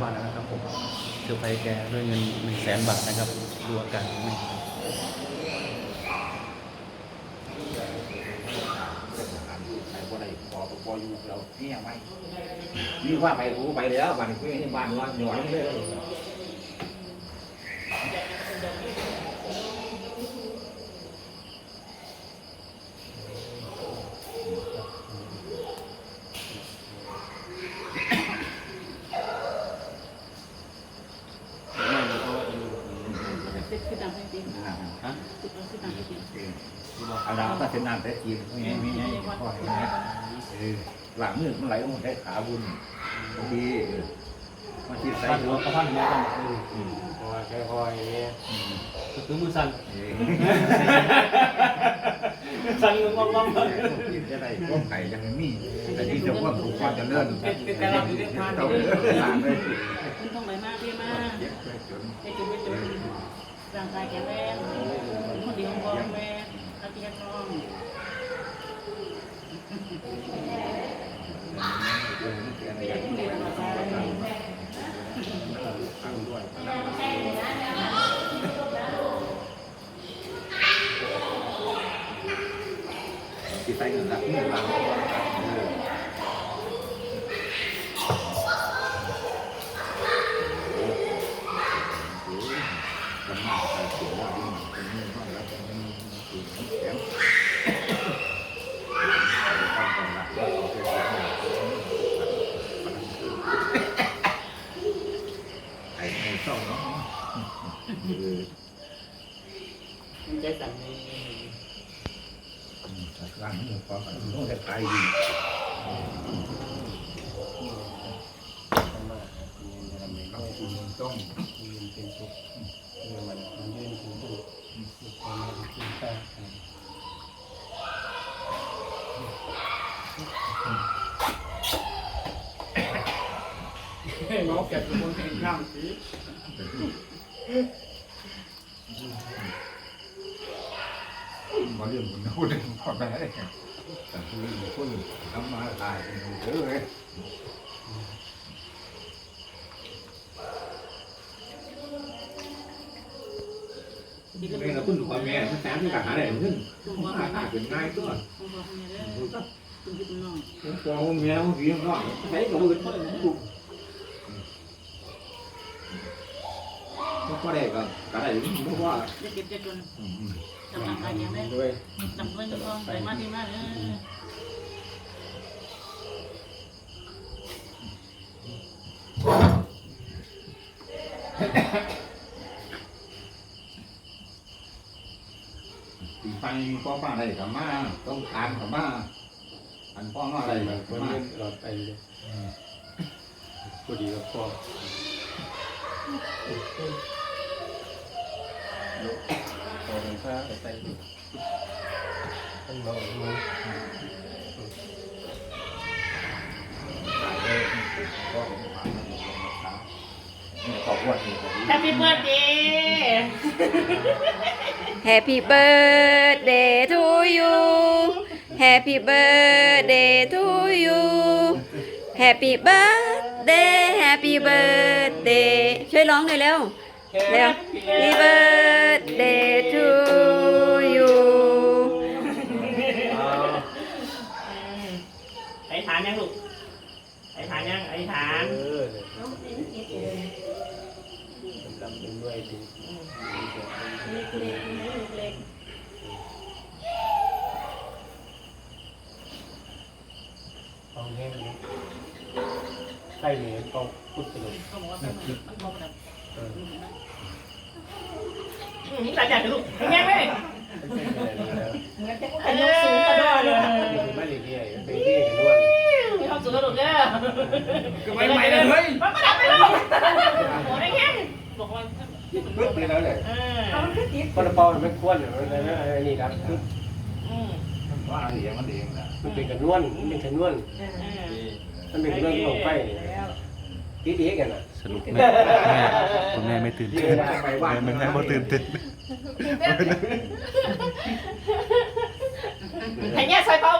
บ้านแล้วนะครับผมเธอไปแกด้วยเงินหนึ่งแสนบาทนะครับดูอาการของแม่เราเนี่ยไม่นี่ว่าไปรู้ไปแล้วบ้านกูนี่บ้านร้อนหน่อยเลย คือตามให้จริง ฮะ คือตามให้จริง เอาดาวถ้าเป็นน้ำแต่จีนไม่ไงไม่ไงพ่อเห็นไหมเออหลังมือมันไหลลงได้ขาบุญบางทีเออมาคิดใส่บ้นหัหัววกระพันเนี่ยกันอืมเพราะว่าแค่คอยอย่างเงี้ยอืมก็คือมือสั่นเออสั่นงงงงคิดจะได้พวกไข่ยังมีแต่ที่จะว่าถูกความเจริญเราเลิกทางเลยคุณต้องไหลมากพี่มากเจ็บเลยจนไปจุดไปจุดร่างกายแข็งแรง คนดีของพ่อแม่อาเจียนทองเออมันเกิดอะไรอย่างคนดีนี้ของพ่อแม่ตั้งด้วยที่ใส่เงินรักเงินรักเออ มันมากแต่เสียว่าที่มันเป็นเงินห้องแล้วมันมีคือแถมต้องต้องรักว่าเขาเป็นไอ้ไอ้เศร้าเนาะคือใจสั่นนี่ร่างมันความฝันต้องจะตายดีธรรมะมีอะไรไม่ต้ได้องคุณต้องยืนเป็นสุข เมื่อมันมันยืนถึงสุขสุขความไม่กินข้าว ให้หมอ แกะเป็นคนกินข้าวสิมาเรื่องคุณพูดเรื่องพ่อแม่แต่คุยคนทำมาตายเป็นเยอะเลยดีก็นี่เป็นเราคุณพ่อแม่ที่แสนที่กัดหาได้ขึ้นคุณมาพ่อตายเป็นง่ายตัวคุณพ่อคุณแม่เลยคุณพี่คุณน้องผมฟ้องเมียผมผีน้องใช้กับมือเขาเลยถูกก็ได้ก็ก็ได้เพราะว่าจะเก็บจะจนจำร่างกายแข็งแรงด้วยจำเงินทองไหลมาที่มาเลยปีไฟมีพ่อป้าอะไรกับมาต้องทานกับมาอันพ่อน้อะไรใส่กับมันมาหลอดไปเลยพอดีกับพ่อพอเป็นผ้าไปใส่ท่านบอกมึงขอบคุณที่แ Happy birthday to you Happy birthday to you Happy birthday Happy birthday ช่วยร้องหน่อยเร็วเร็ว Happy birthday to you ไอ้ฐานยังลูกไอ้ฐานยังไอ้ฐาน เออ ลำเป็นด้วยดีเล็กๆเล็กต้องแห้งใส่เหนือต้องพุทธเลยๆเขาบอกว่ามันมันบอกแบบเออนี่หลายอย่างลูกแง่ไหมไม่ใช่อะไรแล้วเหมือนจะพูดกันยกสูงกระโดดเลยไม่หลีกเลี่ยงเป็นที่นด้วยมีความสุขกระโดดเด้อก็ไม่ใหม่เลยเฮ้ย มันประดับไปลูกโอ้ได้แง่บอกว่า ปึ๊บไปแล้วเลยเออพอเราเป่ามันไม่ควรหรืออะไรนะไอ้นี่ครับคืออืมว่าเสียมันเองนะมันเป็นกระนวลมันเป็นกระนวลเออมันเป็นกระนวลของไฟตีดีกันอะ สรุปแม่แม่คุณแม่ไม่ตื่นเต้นแม่แม่แม่บ่ตื่นเต้นไอ้เนี่ยใส่เปล่าวะเออ